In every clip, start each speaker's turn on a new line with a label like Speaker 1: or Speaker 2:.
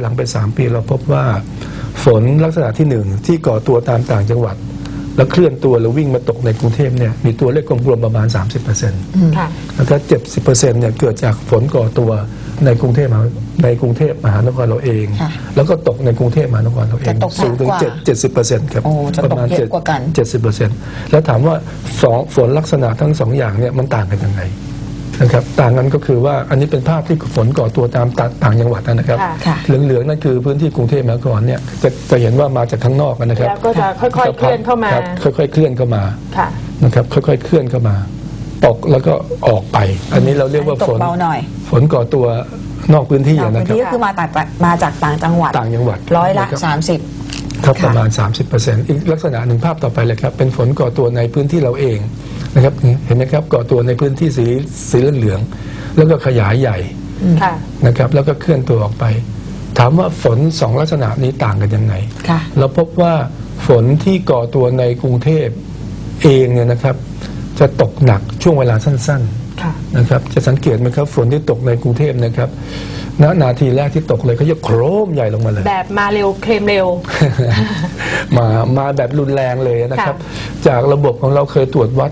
Speaker 1: หลังไป 3 ปีเราพบว่าฝนลักษณะที่หนึ่งที่ก่อตัวตามต่างจังหวัด แล้วเคลื่อนตัวแล้ววิ่งมาตกในกรุงเทพเนี่ยมีตัวเลขกลมๆประมาณ 30%
Speaker 2: ค่ะ
Speaker 1: แล้วถ้า70%เนี่ยเกิดจากฝนก่อตัวในกรุงเทพมหาในกรุงเทพมหานครเราเอง
Speaker 3: ค่ะ
Speaker 1: แล้วก็ตกในกรุงเทพมหานครเราเอง
Speaker 3: จะตกหนัก
Speaker 1: สูงถึง
Speaker 3: กว่า
Speaker 1: 7 70%ครับ
Speaker 3: โอ้จะตก
Speaker 1: ประมาณ
Speaker 3: เยอะกว่ากัน
Speaker 1: 70%แล้วถามว่าสองฝนลักษณะทั้งสองอย่างเนี่ยมันต่างกันยังไง นะครับต่างกันก็คือว่าอันนี้เป็นภาพที่ฝนก่อตัวตามต่างต่างจังหวัดนะครับ
Speaker 2: ค่ะ
Speaker 3: ค่ะ
Speaker 1: เหลืองๆนั่นคือพื้นที่กรุงเทพมหานครเนี่ยจะจะเห็นว่ามาจากข้างนอกนะครับ
Speaker 2: แล้วก็จะค่อยๆเคลื่อนเข้ามา
Speaker 1: ครับค่อยๆเคลื่อนเข้ามา
Speaker 2: ค่ะ
Speaker 1: นะครับค่อยๆเคลื่อนเข้ามา ตกแล้วก็ออกไป อันนี้เราเรียกว่า
Speaker 3: ต
Speaker 1: ฝ
Speaker 3: ก
Speaker 1: น
Speaker 3: เบาหน่อย
Speaker 1: ฝนก่อตัวนอกพื้นที่
Speaker 3: นอก
Speaker 1: นะ
Speaker 3: พื้น
Speaker 1: ครับ
Speaker 3: ที่ก็คือมาจากมาจากต่างจังหวัด
Speaker 1: ต่างจังหวัด
Speaker 3: ร้อยละ
Speaker 1: นคบ
Speaker 3: สามสิบ
Speaker 1: ครับ
Speaker 3: ค่ะ
Speaker 1: ประมาณ 30%อีกลักษณะหนึ่งภาพต่อไปเลยครับ เป็นฝนก่อตัวในพื้นที่เราเอง นะครับเห็นไหมครับก่อตัวในพื้นที่สีสีเหลืองๆแล้วก็ขยายใหญ่
Speaker 2: ค่ะ
Speaker 1: นะครับ แล้วก็เคลื่อนตัวออกไป ถามว่าฝนสองลักษณะนี้ต่างกันยังไง
Speaker 3: ค่ะ
Speaker 1: เราพบว่าฝนที่ก่อตัวในกรุงเทพเองเนี่ยนะครับ จะตกหนักช่วงเวลาสั้น
Speaker 2: ค่ะ
Speaker 1: ๆนะครับจะสังเกตไหมครับฝนที่ตกในกรุงเทพนะครับณนาทีแรกที่ตกเลยเขาจะโครมใหญ่ลงมาเลย
Speaker 2: แบบมาเร็วเคลมเร็ว
Speaker 1: มามาแบบรุนแรงเลยนะครับ
Speaker 2: ค่
Speaker 1: จากระบบของเราเคยตรวจวัด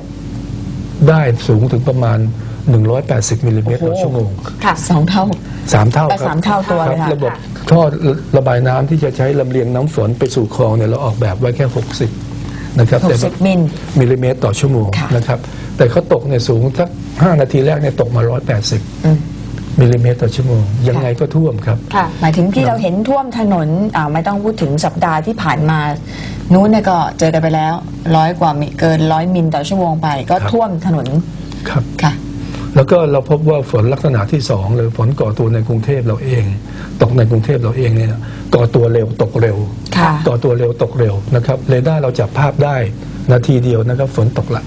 Speaker 1: ได้สูงถึงประมาณ 180มิลลิเมตรต่อ
Speaker 3: โอ้โห
Speaker 1: ชั่วโมง
Speaker 2: ค่ะ
Speaker 3: สองเท่า
Speaker 1: สามเท่า
Speaker 3: ไป
Speaker 1: ครับ
Speaker 3: สามเท่าตัว
Speaker 1: ค
Speaker 3: เล
Speaker 1: รับ
Speaker 3: ยค่ะ
Speaker 1: ระบบท่อระบายน้ำที่จะใช้ลำเลียงน้ำฝนไปสู่คลองเนี่ยเราออกแบบไว้แค่ 60นะครับ
Speaker 3: หก
Speaker 1: แต่
Speaker 3: สิบมิล
Speaker 1: มิลลิเมตรต่อชั่วโมง
Speaker 3: ค่ะ
Speaker 1: นะครับแต่เขาตกเนี่ยสูงสัก5นาทีแรกเนี่ยตกมา 180
Speaker 3: อื ม
Speaker 1: มิลลิเมตรต่อชั่วโมง ยังไงก็ท่วมครับ
Speaker 2: ค่ะ
Speaker 3: หมายถึงที่เราเห็นท่วมถนนอ่าไม่ต้องพูดถึงสัปดาห์ที่ผ่านมา นู้นเนี่ยก็เจอกันไปแล้วร้อยกว่ามิเกินร้อยมิลต่อชั่วโมงไป ก็
Speaker 1: ครับ
Speaker 3: ท่วมถนน
Speaker 1: ครับ
Speaker 3: ค่ะ
Speaker 1: แล้วก็เราพบว่าฝนลักษณะที่สองหรือฝนก่อตัวในกรุงเทพเราเอง ตกในกรุงเทพเราเองเนี่ยก่อตัวเร็วตกเร็ว
Speaker 3: ค่ะ
Speaker 1: ก่อตัวเร็วตกเร็วนะครับเรดาร์เราจับภาพได้นาทีเดียวนะครับฝนตกละ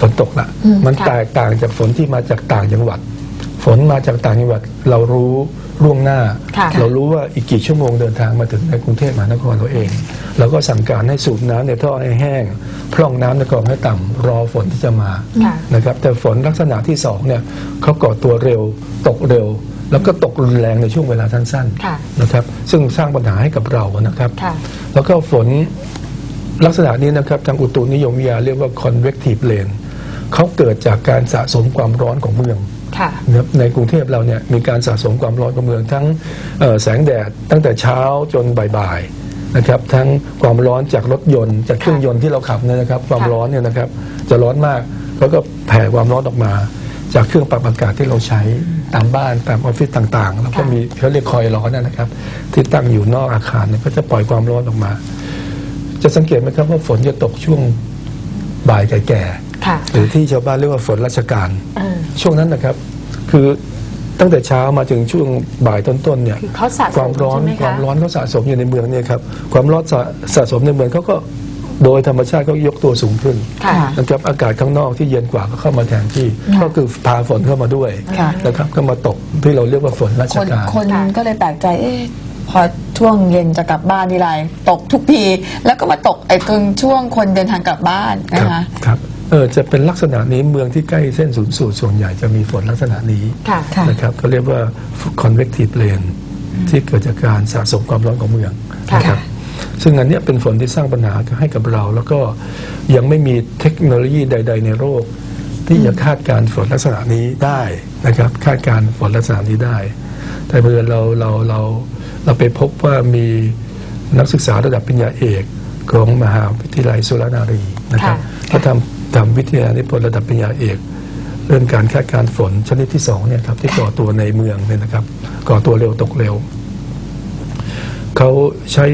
Speaker 1: ฝนตกละ
Speaker 3: อืม
Speaker 1: มัน
Speaker 2: ค่ะ
Speaker 1: แตกต่างจากฝนที่มาจากต่างจังหวัด ฝนมาจากต่างจังหวัดเรารู้ล่วงหน้า
Speaker 2: ค่ะ
Speaker 1: เรารู้ว่าอีกกี่ชั่วโมงเดินทางมาถึงในกรุงเทพมหานครเราเอง เราก็สั่งการให้สูบน้ำในท่อให้แห้ง พร่องน้ำในคลองให้ต่ำรอฝนที่จะมา
Speaker 2: ค่ะ
Speaker 1: นะครับแต่ฝนลักษณะที่สองเนี่ยเขาก่อตัวเร็ว ตกเร็ว แล้วก็ตกรุนแรงในช่วงเวลาสั้น
Speaker 2: ค่ะ
Speaker 1: ๆนะครับซึ่งสร้างปัญหาให้กับเรานะครับ
Speaker 2: ค่ะ
Speaker 1: แล้วก็ฝนลักษณะนี้นะครับ ทางอุตุนิยมวิทยาเรียกว่า convective rain เขาเกิดจากการสะสมความร้อนของเมือง
Speaker 2: ค่ะ
Speaker 1: นะครับในกรุงเทพเราเนี่ยมีการสะสมความร้อนของเมืองทั้งเอ่อแสงแดดตั้งแต่เช้าจนบ่ายๆนะครับทั้งความร้อนจากรถยนต์จากเครื่องยนต์ที่เราขับเนี่ยนะครับ ความ
Speaker 2: ค่ะ
Speaker 1: ร้อนเนี่ยนะครับจะร้อนมากแล้วก็แผ่ความร้อนออกมา จากเครื่องปรับอากาศที่เราใช้ตามบ้านตามออฟฟิศต่างๆ แล้วก็มีเขาเรียกคอยล์ร้อนนะครับ ที่ตั้งอยู่นอกอาคารเนี่ยก็จะปล่อยความร้อนออกมา จะสังเกตไหมครับว่าฝนจะตกช่วงบ่ายแก่
Speaker 2: ค่ะ
Speaker 1: ๆหรือที่ชาวบ้านเรียกว่าฝนราชการ
Speaker 2: เออ
Speaker 1: ช่วงนั้นนะครับ คือตั้งแต่เช้ามาถึงช่วงบ่ายต้นๆเนี่ย
Speaker 2: คือเขาสะสม
Speaker 1: ความร้อน
Speaker 2: ใช่ไหมคะ
Speaker 1: ความร้อนเขาสะสมอยู่ในเมืองเนี่ยครับความร้อนสะสะสมในเมืองเขาก็โดยธรรมชาติเขายกตัวสูงขึ้น
Speaker 2: ค่ะ
Speaker 1: นะครับอากาศข้างนอกที่เย็นกว่าก็เข้ามาแทนที่ ก็คือพาฝนเข้ามาด้วย
Speaker 3: ค่ะ
Speaker 1: นะครับก็มาตกที่เราเรียกว่าฝนราช
Speaker 3: คน
Speaker 1: การ
Speaker 3: คน
Speaker 2: ค่ะ
Speaker 3: ก็เลยแปลกใจเอ๊ะพอช่วงเย็นจะกลับบ้านทีไรตกทุกที แล้วก็มาตกไอ้ตรงช่วงคนเดินทางกลับบ้าน
Speaker 1: ค
Speaker 3: นะ
Speaker 1: รับ
Speaker 3: คะ
Speaker 1: ครับ เออจะเป็นลักษณะนี้เมืองที่ใกล้เส้นศูนย์สูตรส่วนใหญ่จะมีฝนลักษณะนี้
Speaker 2: ค่ะ
Speaker 3: ค่ะ
Speaker 1: นะครับก็เรียกว่า convective rain ที่เกิดจากการสะสมความร้อนของเมือง
Speaker 2: ค่ะ
Speaker 1: นะครับ ซึ่งอันเนี้ยเป็นฝนที่สร้างปัญหาให้กับเรา แล้วก็ยังไม่มีเทคโนโลยีใด ๆ ในโลกที่จะคาดการณ์ฝนลักษณะนี้ได้นะครับ คาดการณ์ฝนลักษณะนี้ได้ แต่เมื่อเราเราเราเราไปพบว่ามีนักศึกษาระดับปริญญาเอกของมหาวิทยาลัยสุรนารีนะครับ
Speaker 2: ค่ะ
Speaker 1: เขาทำ ทำวิทยานิพนธ์ระดับปริญญาเอก เรื่องการคาดการณ์ฝนชนิดที่สองเนี่ยครับที่ก่อตัวในเมืองเนี่ยนะครับ ก่อตัวเร็วตกเร็วเขาใช้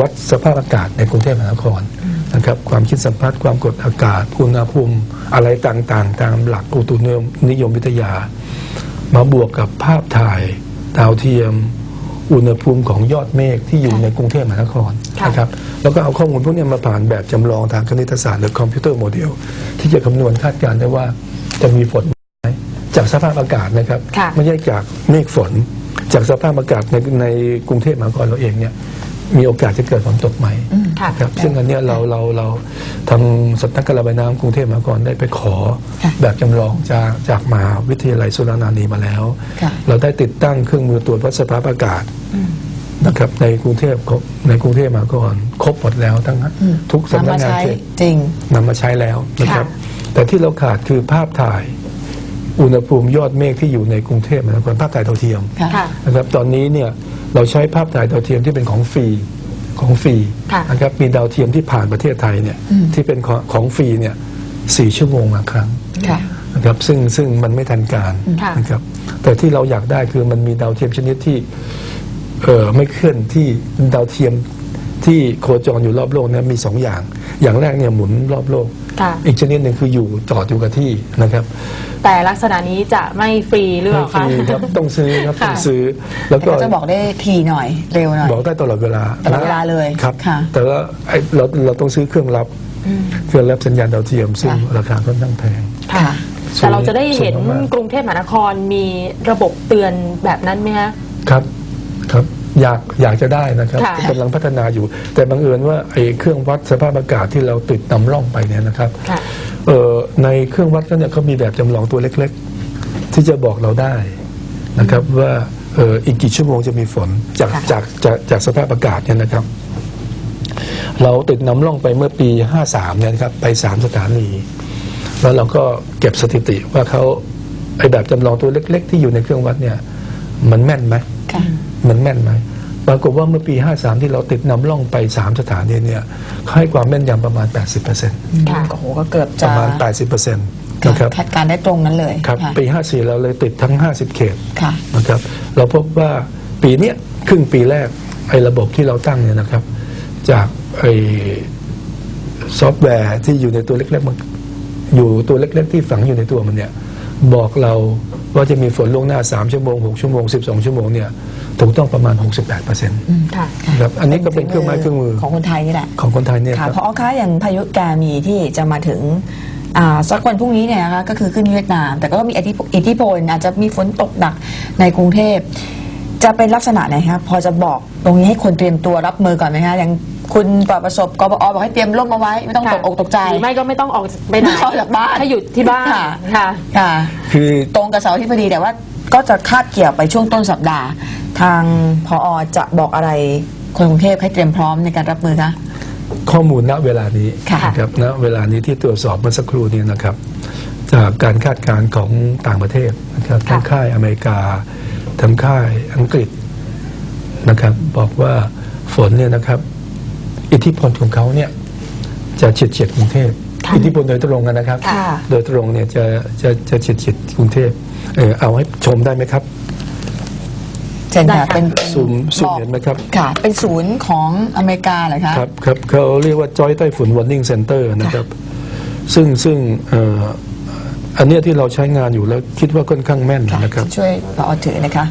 Speaker 1: วัดสภาพอากาศในกรุงเทพมหานครนะครับความคิดสัมพัทธ์ความกดอากาศอุณหภูมิอะไรต่างๆ ตามหลักอุตุนิยมวิทยา มาบวกกับภาพถ่ายดาวเทียม อุณหภูมิของยอดเมฆที่อยู่ในกรุงเทพมหานคร นะครับแล้วก็เอาข้อมูลพวกนี้มาผ่านแบบจำลองทางคณิตศาสตร์หรือคอมพิวเตอร์โมเดล ที่จะคำนวณคาดการณ์ได้ว่าจะมีฝนไหมจากสภาพอากาศนะครับ
Speaker 2: ค่ะ
Speaker 1: ไม่ใช่จากเมฆฝน จากสภาพอากาศในในกรุงเทพมหานครเราเองเนี่ยมีโอกาสจะเกิดฝนตกไหม
Speaker 2: ค่ะ
Speaker 1: ครับซึ่งอันเนี้ยเราเราเราทางสำนักการระบายน้ำกรุงเทพมหานครได้ไปขอ
Speaker 3: ค่ะ
Speaker 1: แบบจำลองจากจากมหาวิทยาลัยสุรานารีมาแล้ว
Speaker 3: ค่ะ
Speaker 1: เราได้ติดตั้งเครื่องมือตรวจวัดสภาพอากาศ นะครับในกรุงเทพครบในกรุงเทพมหานครครบหมดแล้วทั้ง
Speaker 3: อืม
Speaker 1: ทุกสำ
Speaker 3: นำ
Speaker 1: นัก
Speaker 3: มางา
Speaker 1: น
Speaker 3: ใช้
Speaker 1: เขต
Speaker 3: จริง
Speaker 1: นำมาใช้แล้วนะครับ
Speaker 2: ค่ะ
Speaker 1: แต่ที่เราขาดคือภาพถ่ายอุณหภูมิยอดเมฆที่อยู่ในกรุงเทพมหานครภาพถ่ายดาวเทียม
Speaker 3: ค่ะ
Speaker 2: ค่ะ
Speaker 1: นะครับตอนนี้เนี่ยเราใช้ภาพถ่ายดาวเทียมที่เป็นของฟรีของฟรี
Speaker 2: ค่ะ
Speaker 1: นะครับมีดาวเทียมที่ผ่านประเทศไทยเนี่ย
Speaker 3: อืม
Speaker 1: ที่เป็นของของฟรีเนี่ยสี่ชั่วโมงละครั้ง
Speaker 3: ค่ะ
Speaker 1: นะครับซึ่งซึ่งมันไม่ทันการ
Speaker 2: ค่ะ
Speaker 1: นะครับแต่ที่เราอยากได้คือมันมีดาวเทียมชนิดที่ เออไม่เคลื่อนที่ดาวเทียมที่โคจรอยู่รอบโลกเนี่ยมีสองอย่าง อย่างแรกเนี่ยหมุนรอบโลก
Speaker 2: ค่ะ
Speaker 1: อีกชนิดหนึ่งคืออยู่จอดอยู่กับที่นะครับ
Speaker 2: แต่ลักษณะนี้จะไม่ฟรีหรือเป
Speaker 1: ไม่
Speaker 2: ล่า
Speaker 1: ฟรี
Speaker 2: คะ
Speaker 1: ครับต้องซื้อครับ
Speaker 2: ค่ะ
Speaker 1: ต้องซื้อ แล้ว
Speaker 3: แต่
Speaker 1: ก็
Speaker 3: ก็จะบอกได้ทีหน่อยเร็วหน่อย
Speaker 1: บอกได้ตลอดเวลา
Speaker 3: ตลอดเวลาเลย
Speaker 1: ครับ
Speaker 3: ค่ะ
Speaker 1: แต่ว่าไอ้เราเราต้องซื้อเครื่องรับ
Speaker 2: อืม
Speaker 1: เครื่องรับสัญญาณดาวเทียมซึ่ง
Speaker 3: ค่ะ
Speaker 1: ราคาค่อนข้างแพง
Speaker 2: ค่ะ
Speaker 1: สูง
Speaker 2: แต่เราจะได้เห็น
Speaker 1: สูงมาก
Speaker 2: กรุงเทพมหานครมีระบบเตือนแบบนั้นไหมคะ
Speaker 1: ครับครับ อยากอยากจะได้นะครับ
Speaker 2: ค่ะ
Speaker 1: กำลังพัฒนาอยู่ แต่บังเอิญว่าไอ้เครื่องวัดสภาพอากาศที่เราติดนำร่องไปเนี่ยนะครับ
Speaker 2: ค่ะ
Speaker 1: เอ่อในเครื่องวัดนั้นเนี่ยเขามีแบบจำลองตัวเล็กๆ ที่จะบอกเราได้นะครับว่าเอ่ออีกกี่ชั่วโมงจะมีฝนจาก
Speaker 2: ค่ะ
Speaker 1: จากจากจากสภาพอากาศเนี่ยนะครับ เราติดนำร่องไปเมื่อปี 53เนี่ยนะครับไป 3 สถานี แล้วเราก็เก็บสถิติว่าเขาไอ้แบบจำลองตัวเล็ก ๆ ที่อยู่ในเครื่องวัดเนี่ย มันแม่นไหม
Speaker 3: ค่ะ
Speaker 1: มันแม่นไหมปรากฏว่าเมื่อปี 53 ที่เราติดนำร่องไป 3 สถานีเนี่ยเขาให้ความแม่นยำประมาณ 80%
Speaker 2: ค่ะ
Speaker 3: โอ้โหก็เกือบ
Speaker 1: ป
Speaker 3: จะ
Speaker 1: ระมาณ 80%นะครับ
Speaker 3: คาดการณ์ได้ตรงนั้นเลย
Speaker 1: ครับ
Speaker 3: ค่ะ
Speaker 1: ปี 54 เราเลยติดทั้ง 50 เขต
Speaker 3: ค่ะ
Speaker 1: นะครับเราพบว่าปีเนี้ยครึ่งปีแรกไอ้ระบบที่เราตั้งเนี่ยนะครับ จากไอ้ซอฟต์แวร์ที่อยู่ในตัวเล็กๆมันอยู่ตัวเล็ก ๆ ที่ฝังอยู่ในตัวมันเนี่ย บอกเราว่าจะมีฝนล่วงหน้า 3 ชั่วโมง 6 ชั่วโมง 12 ชั่วโมงเนี่ยถูกต้องประมาณ 68%น
Speaker 2: ค่ะะ
Speaker 1: ครับอันนี้ก็เป็นเครื่องไม้เครื่องมือ
Speaker 3: ของคนไทยนี่แหละ
Speaker 1: ของคนไทยเนี่ย
Speaker 3: ค่ะ
Speaker 1: ครับ
Speaker 3: เพราะคะอย่างพายุแกมีที่จะมาถึงอ่าสักวันพรุ่งนี้เนี่ยนะคะก็คือขึ้นเวียดนาม แต่ก็มีอิทธิพลอิทธิพลอาจจะมีฝนตกหนักในกรุงเทพ จะเป็นลักษณะไหนคะพอจะบอกตรงนี้ให้คนเตรียมตัวรับมือก่อนไหมคะอย่างคุณปลอดประสบกบอบอกให้เตรียมร่มเอาไว้ ไม่ต้องตกอกตกใจ
Speaker 2: หรือไม่ก็ไม่ต้องออกไปไหน
Speaker 3: ไม่ต้องออกจากบ้าน
Speaker 2: ถ้าอยู่ที่บ้าน
Speaker 3: ค่ะ
Speaker 2: ค่ะ
Speaker 3: ค่ะ
Speaker 1: คือ
Speaker 3: ตรงกับเสาร์อาที่พอดีแต่ว่าก็จะคาดเกี่ยวไปช่วงต้นสัปดาห์ ทางพอจะบอกอะไรคนกรุงเทพให้เตรียมพร้อมในการรับมือคะ
Speaker 1: ข้อมูลณเวลานี้
Speaker 3: ค่ะ
Speaker 1: นะครับณเวลานี้ที่ตรวจสอบเมื่อสักครู่นี้นะครับ จากการคาดการณ์ของต่างประเทศนะครับทั้งค่ายอเมริกา ทั้งค่ายอังกฤษนะครับ บอกว่าฝนเนี่ยนะครับ อิทธิพลของเขาเนี่ยจะเฉียดเฉียดกรุงเทพ
Speaker 2: ค่ะ
Speaker 1: อิทธิพลโดยตรงกันนะครับ
Speaker 3: ค่ะ
Speaker 1: โดยตรงเนี่ยจะจะจะเฉียดเฉียดกรุงเทพเออเอาให้ชมได้ไหมครับ
Speaker 3: เช่น
Speaker 2: ได้
Speaker 3: ค่ะ
Speaker 2: ค่ะ
Speaker 3: เป็น
Speaker 1: ซูมซูม
Speaker 3: บอก
Speaker 1: เห็นไหมครับ
Speaker 3: ค่ะ เป็นศูนย์ของอเมริกาเหรอคะ
Speaker 1: ครับครับเขาเรียกว่าจอยไต้ฝุ่น warning center นะครับ ซึ่งซึ่งเอ่อ อันเนี้ยที่เราใช้งานอยู่แล้วคิดว่าค่อนข้างแม่น
Speaker 3: ค่ะ
Speaker 1: นะครับ
Speaker 3: ช่วยพอถือนะคะ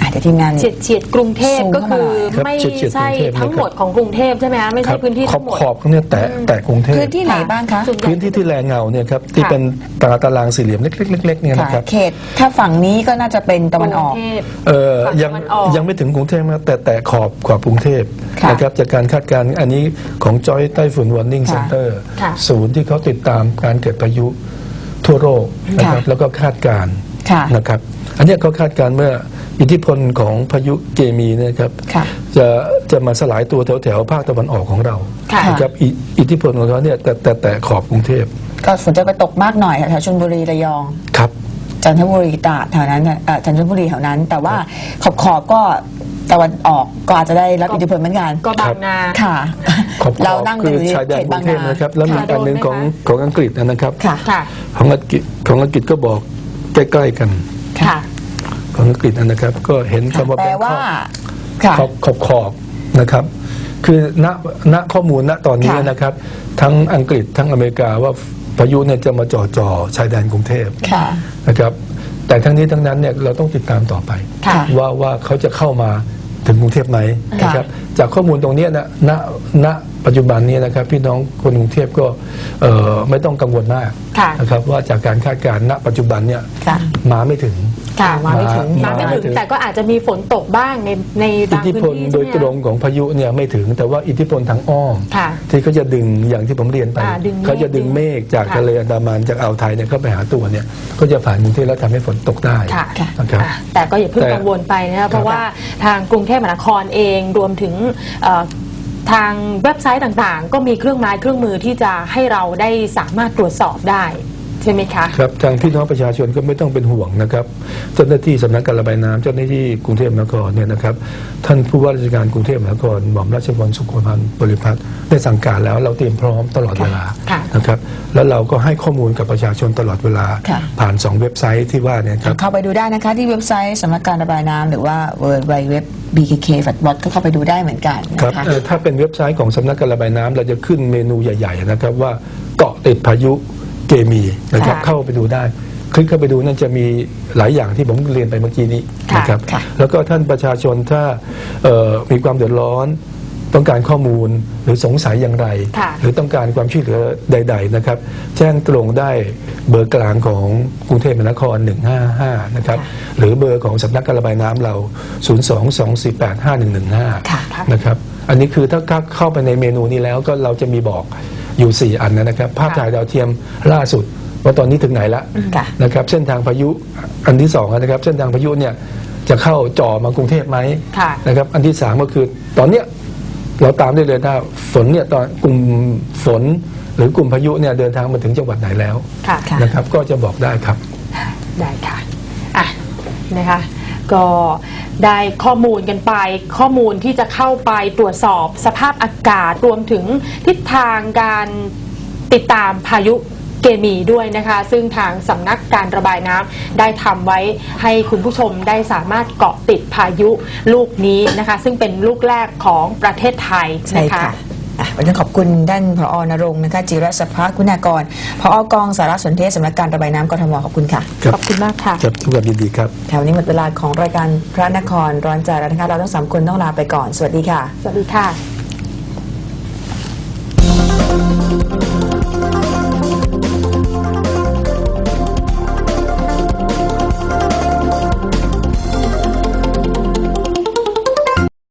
Speaker 3: อะเดี๋ยวทีมงาน
Speaker 2: เฉียดเฉียดกรุงเทพ
Speaker 3: ซูม
Speaker 2: ก็
Speaker 3: เข้า
Speaker 2: คือ
Speaker 3: มาหน่อย
Speaker 1: ครับ
Speaker 2: ไม่
Speaker 1: เฉียดเฉียด
Speaker 2: ใช่
Speaker 1: กรุงเทพนะครับ
Speaker 2: ทั้งหมดของกรุงเทพใช่ไหมคะไม่ใช่พื้นที่
Speaker 1: ขอ
Speaker 2: ทั้
Speaker 1: บ
Speaker 2: งหมด
Speaker 1: ขอบเขาเนี่ยแตะแตะกรุงเทพ
Speaker 3: พื้นที่ไหนบ้างคะ
Speaker 2: ส่วนใหญ่
Speaker 1: พื้นที่ที่แรงเงาเนี่ยครับที่
Speaker 2: ค่ะ
Speaker 1: เป็นตาตารางสี่เหลี่ยมเล็กๆๆๆเนี่ย
Speaker 3: ค่ะ
Speaker 1: นะครับ
Speaker 3: เขตถ้าฝั่งนี้ก็น่าจะเป็นตะวันออก
Speaker 2: กรุงเทพ
Speaker 1: เออ
Speaker 2: ฝั่ง
Speaker 1: ยัง
Speaker 2: ตะวันออก
Speaker 1: ยังไม่ถึงกรุงเทพนะแต่แต่ขอบขอบกรุงเทพ
Speaker 3: ค่ะ
Speaker 1: นะครับจากการคาดการณ์อันนี้ของจอยไต้ฝุ่น warning
Speaker 3: ค่ะ
Speaker 1: center
Speaker 2: ค่ะ
Speaker 1: ศูนย์ที่เขาติดตามการเกิดพายุ ทั่วโลกนะครับ
Speaker 3: ค่ะ
Speaker 1: แล้วก็คาดการณ์
Speaker 3: ค่ะ
Speaker 1: นะครับ อันเนี้ยเขาคาดการณ์เมื่ออิทธิพลของพายุเกมีเนยนะครับ
Speaker 3: ค่ะ
Speaker 1: จะจะมาสลายตัวแถวแถวๆภาคตะวันออกของเรา
Speaker 2: ค่ะ
Speaker 1: นะครับอิอิทธิพลของเขาเนี่ยแต่แต่แต่ขอบกรุงเทพ
Speaker 3: ก็ฝนจะไปตกมากหน่อยแถวชลบุรีระยอง
Speaker 1: ครับ
Speaker 3: จันทบุรีตราดแถวนั้นน่ะเอ่อจันทบุรีแถวนั้น แต่ว่าขอบขอบๆก็ตะวันออกก็อาจจะได้รับ
Speaker 2: ก็
Speaker 3: อิทธิพลเหมือนกัน
Speaker 2: ก็บางนา
Speaker 3: ค่ะ
Speaker 1: ขอบ
Speaker 3: เรา
Speaker 1: ขอบ
Speaker 3: นั่ง
Speaker 1: คื
Speaker 3: ดู
Speaker 1: อ
Speaker 3: ที่
Speaker 1: ชายแด
Speaker 3: เข
Speaker 1: น
Speaker 3: ต
Speaker 1: กรุ
Speaker 3: บาง
Speaker 1: งเทพ
Speaker 3: นา
Speaker 1: นะครับ แล้วมี
Speaker 2: ค่ะ
Speaker 1: อันหนึ่งของ
Speaker 2: โดนไหมคะ
Speaker 1: ของอังกฤษนะครับ
Speaker 3: ค่ะ
Speaker 2: ค่ะ
Speaker 1: ของอังกฤษของอังกฤษก็บอกใกล้ๆกัน
Speaker 2: ค่ะ
Speaker 1: ของอังกฤษนะครับ ก็เห็นคำว่า
Speaker 3: แปล
Speaker 1: แบงค
Speaker 3: ว่า
Speaker 1: อก
Speaker 3: ค่ะ
Speaker 1: ขอบขอบขอบนะครับ คือณณข้อมูลณตอนนี้
Speaker 3: ค่ะ
Speaker 1: นะครับ ทั้งอังกฤษทั้งอเมริกาว่า พายุเนี่ยจะมาจ่อจ่อชายแดนกรุงเทพ
Speaker 3: ค่ะ
Speaker 1: นะครับ แต่ทั้งนี้ทั้งนั้นเนี่ยเราต้องติดตามต่อไป
Speaker 2: ค่ะ
Speaker 1: ว่าว่าเขาจะเข้ามาถึงกรุงเทพไหมนะครับ จากข้อมูลตรงเนี้ยนะณณ ปัจจุบันนี้นะครับพี่น้องคนกรุงเทพก็เอ่อไม่ต้องกังวลมาก
Speaker 2: ค่ะ
Speaker 1: นะครับว่าจากการคาดการณ์ณปัจจุบันเนี่ย
Speaker 3: ค่ะ
Speaker 1: มาไม่ถึง
Speaker 2: ค่ะ
Speaker 3: มาไม่ถึง
Speaker 2: มาไม่ถึง แต่ก็อาจจะมีฝนตกบ้างในใน
Speaker 1: อิ
Speaker 2: บา
Speaker 1: ท
Speaker 2: ง
Speaker 1: ธิ
Speaker 2: พื้น
Speaker 1: พล
Speaker 2: ที่
Speaker 1: โดย
Speaker 2: ใช่ไหม
Speaker 1: ตรงของพายุเนี่ยไม่ถึงแต่ว่าอิทธิพลทางอ้อม
Speaker 2: ค่ะ
Speaker 1: ที่เขาจะดึงอย่างที่ผมเรียนไป
Speaker 2: อ่าดึงเมฆ
Speaker 1: เขาจะดึงเมฆจาก
Speaker 2: ค่ะ
Speaker 1: ทะเลอันดามันจากอ่าวไทยเนี่ยเข้าไปหาตัวเนี่ยก็จะผ่านกรุงเทพแล้วทำให้ฝนตกได้
Speaker 2: ค่ะ
Speaker 1: นะครับ
Speaker 2: อะแต่ก็อย่าเพิ่ง
Speaker 1: แต่
Speaker 2: กังวลไปนะครับเพราะว่าทางกรุงเทพมหานครเองรวมถึงเอ่อ ทางเว็บไซต์ต่างๆ ก็มีเครื่องไม้เครื่องมือที่จะให้เราได้สามารถตรวจสอบได้ ช่ไหมคะ
Speaker 1: ครับทางพี่น้องประชาชนก็ไม่ต้องเป็นห่วงนะครับเจ้าหน้าที่สำนักการระบายน้ำเจ้าหน้าที่กรุงเทพมหานครเนี่ยนะครับท่านผู้ว่าราชการกรุงเทพมหานครหม่อมราชวงศ์สุขุมพันธ์บริพัตรได้สั่งการแล้วเราเตรียมพร้อมตลอดเวลา
Speaker 2: ค่ะ
Speaker 1: นะครับแล้วเราก็ให้ข้อมูลกับประชาชนตลอดเวลา
Speaker 3: ค่ะ
Speaker 1: ผ่านสองเว็บไซต์ที่ว่าเนี่ยครับ
Speaker 3: เข้าไปดูได้นะคะที่เว็บไซต์สำนักการระบายน้ำหรือว่า w w w b k k f a t b o t ก็เข้าไปดูได้เหมือนกัน
Speaker 1: ครับ
Speaker 3: นะคะ
Speaker 1: เอ่อถ้าเป็นเว็บไซต์ของสำนักการระบายน้ำเราจะขึ้นเมนูใหญ่ ๆ นะครับว่าเกาะติดพายุ เกมีนะครับ
Speaker 2: ค่ะ
Speaker 1: เข้าไปดูได้ คลิกเข้าไปดูนั่นจะมีหลายอย่างที่ผมเรียนไปเมื่อกี้นี้
Speaker 2: ค่ะ
Speaker 1: นะครับ
Speaker 3: ค่ะ
Speaker 1: แล้วก็ท่านประชาชนถ้าเอ่อมีความเดือดร้อน ต้องการข้อมูลหรือสงสัยอย่างไร
Speaker 2: ค่ะ
Speaker 1: หรือต้องการความช่วยเหลือใด ๆ นะครับ แจ้งตรงได้เบอร์กลางของกรุงเทพมหานคร 155 นะครับ หรือเบอร์ของสำนักการระบายน้ำเรา022485115
Speaker 3: ค่ะ
Speaker 1: นะครับ อันนี้คือถ้าเข้าไปในเมนูนี้แล้วก็เราจะมีบอก อยู่ 4 อันนะครับ ภาพถ่ายดาวเทียมล่าสุดว่าตอนนี้ถึงไหนละ
Speaker 3: ค่ะ
Speaker 1: นะครับ เส้นทางพายุอันที่สองนะครับ เส้นทางพายุเนี่ยจะเข้าจ่อมากรุงเทพไหม
Speaker 2: ค่ะ
Speaker 1: นะครับ อันที่สามก็คือตอนเนี้ยเราตามได้เลยถ้าฝนเนี่ยตอนกลุ่มฝนหรือกลุ่มพายุเนี่ยเดินทางมาถึงจังหวัดไหนแล้ว
Speaker 2: ค่ะ
Speaker 3: ค่ะ
Speaker 1: นะครับ ก็จะบอกได้ครับ
Speaker 2: ได้ค่ะ อะ นะคะ ก็ได้ข้อมูลกันไป ข้อมูลที่จะเข้าไปตรวจสอบสภาพอากาศรวมถึงทิศทางการติดตามพายุเกมีด้วยนะคะ ซึ่งทางสำนักการระบายน้ำได้ทำไว้ให้คุณผู้ชมได้สามารถเกาะติดพายุลูกนี้นะคะ ซึ่งเป็นลูกแรกของประเทศไทยนะคะ
Speaker 3: วันนี้ขอบคุณท่านผอนรงค์นะคะจิรสภาคุณากรผอกองสารสนเทศสำนักการระบายน้ำกทมขอบคุณค่ะ
Speaker 1: ครับ
Speaker 2: ขอบคุณมากค่ะ
Speaker 1: ครับทุกความยินดีครับ
Speaker 3: ค่ะวันนี้หมดเวลาของรายการพระนครร้อนใจแล้วนะคะเราทั้งสามคนต้องลาไปก่อน สวัสดีค่ะ
Speaker 2: สวัสดีค่ะ